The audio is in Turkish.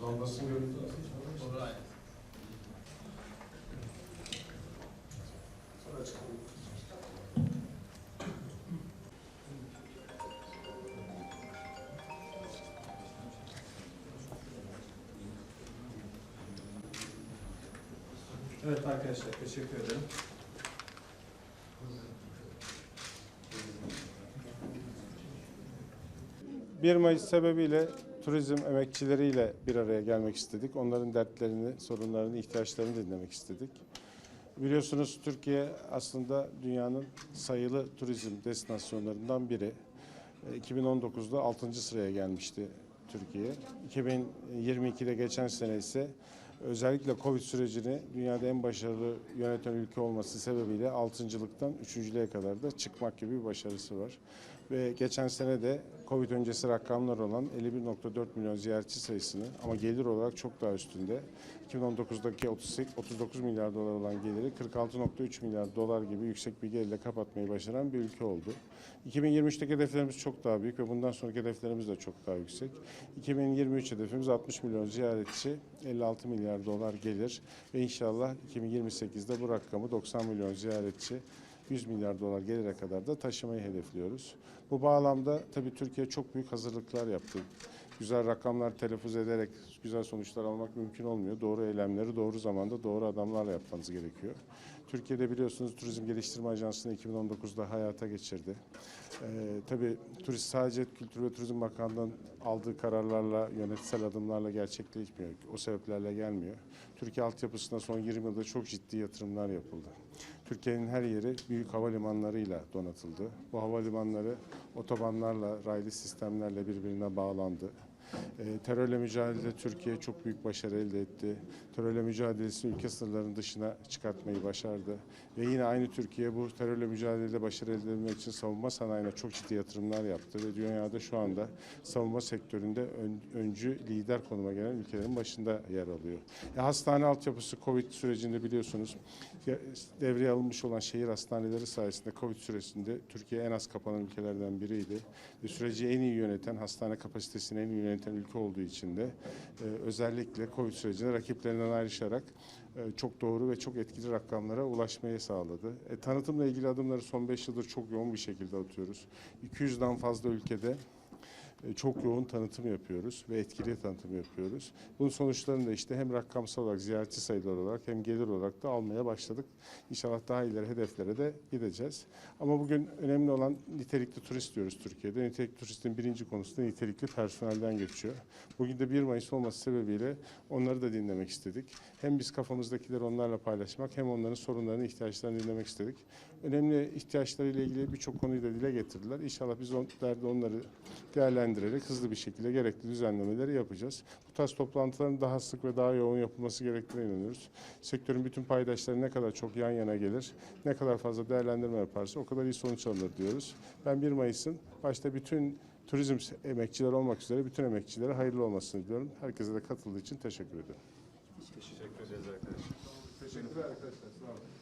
Zambasını görüntü aslında. Evet arkadaşlar teşekkür ederim. Bir Mayıs sebebiyle turizm emekçileriyle bir araya gelmek istedik. Onların dertlerini, sorunlarını, ihtiyaçlarını dinlemek istedik. Biliyorsunuz Türkiye aslında dünyanın sayılı turizm destinasyonlarından biri. E, 2019'da 6. sıraya gelmişti Türkiye. 2022'de geçen sene ise özellikle Covid sürecini dünyada en başarılı yöneten ülke olması sebebiyle 6.lıktan 3.lüğe kadar da çıkmak gibi bir başarısı var. Ve geçen sene de Covid öncesi rakamlar olan 51.4 milyon ziyaretçi sayısını ama gelir olarak çok daha üstünde 2019'daki 38, 39 milyar dolar olan geliri 46.3 milyar dolar gibi yüksek bir gelirle kapatmayı başaran bir ülke oldu. 2023'teki hedeflerimiz çok daha büyük ve bundan sonraki hedeflerimiz de çok daha yüksek. 2023 hedefimiz 60 milyon ziyaretçi, 56 milyar dolar gelir ve inşallah 2028'de bu rakamı 90 milyon ziyaretçi 100 milyar dolar gelire kadar da taşımayı hedefliyoruz. Bu bağlamda tabii Türkiye çok büyük hazırlıklar yaptı. Güzel rakamlar telaffuz ederek güzel sonuçlar almak mümkün olmuyor. Doğru eylemleri doğru zamanda doğru adamlarla yapmanız gerekiyor. Türkiye'de biliyorsunuz Turizm Geliştirme Ajansı'nı 2019'da hayata geçirdi. Ee, tabii turist sadece Kültür ve Turizm Bakanlığı'nın aldığı kararlarla, yönetsel adımlarla gerçekleşmiyor. O sebeplerle gelmiyor. Türkiye altyapısına son 20 yılda çok ciddi yatırımlar yapıldı. Türkiye'nin her yeri büyük havalimanlarıyla donatıldı. Bu havalimanları otobanlarla, raylı sistemlerle birbirine bağlandı. E, terörle mücadelede Türkiye çok büyük başarı elde etti. Terörle mücadelesini ülke sınırlarının dışına çıkartmayı başardı. Ve yine aynı Türkiye bu terörle mücadelede başarı elde etmek için savunma sanayine çok ciddi yatırımlar yaptı. Ve dünyada şu anda savunma sektöründe ön- öncü lider konuma gelen ülkelerin başında yer alıyor. E, hastane altyapısı Covid sürecinde biliyorsunuz devreye alınmış olan şehir hastaneleri sayesinde Covid süresinde Türkiye en az kapanan ülkelerden biriydi. Ve süreci en iyi yöneten, hastane kapasitesini en iyi yöneten ülke olduğu için de e, özellikle Covid sürecinde rakiplerinden ayrışarak e, çok doğru ve çok etkili rakamlara ulaşmayı sağladı. E, tanıtımla ilgili adımları son 5 yıldır çok yoğun bir şekilde atıyoruz. 200'den fazla ülkede çok yoğun tanıtım yapıyoruz ve etkili tanıtım yapıyoruz. Bunun sonuçlarını da işte hem rakamsal olarak ziyaretçi sayıları olarak hem gelir olarak da almaya başladık. İnşallah daha ileri hedeflere de gideceğiz. Ama bugün önemli olan nitelikli turist diyoruz Türkiye'de. Nitelikli turistin birinci konusu da nitelikli personelden geçiyor. Bugün de 1 Mayıs olması sebebiyle onları da dinlemek istedik. Hem biz kafamızdakileri onlarla paylaşmak hem onların sorunlarını, ihtiyaçlarını dinlemek istedik. Önemli ihtiyaçlarıyla ilgili birçok konuyu da dile getirdiler. İnşallah biz on, onları değerlendirerek hızlı bir şekilde gerekli düzenlemeleri yapacağız. Bu tarz toplantıların daha sık ve daha yoğun yapılması gerektiğine inanıyoruz. Sektörün bütün paydaşları ne kadar çok yan yana gelir, ne kadar fazla değerlendirme yaparsa o kadar iyi sonuç alınır diyoruz. Ben 1 Mayıs'ın başta bütün turizm emekçileri olmak üzere bütün emekçilere hayırlı olmasını diliyorum. Herkese de katıldığı için teşekkür ederim. Teşekkür ederiz arkadaşlar. Teşekkürler arkadaşlar. Sağ olun.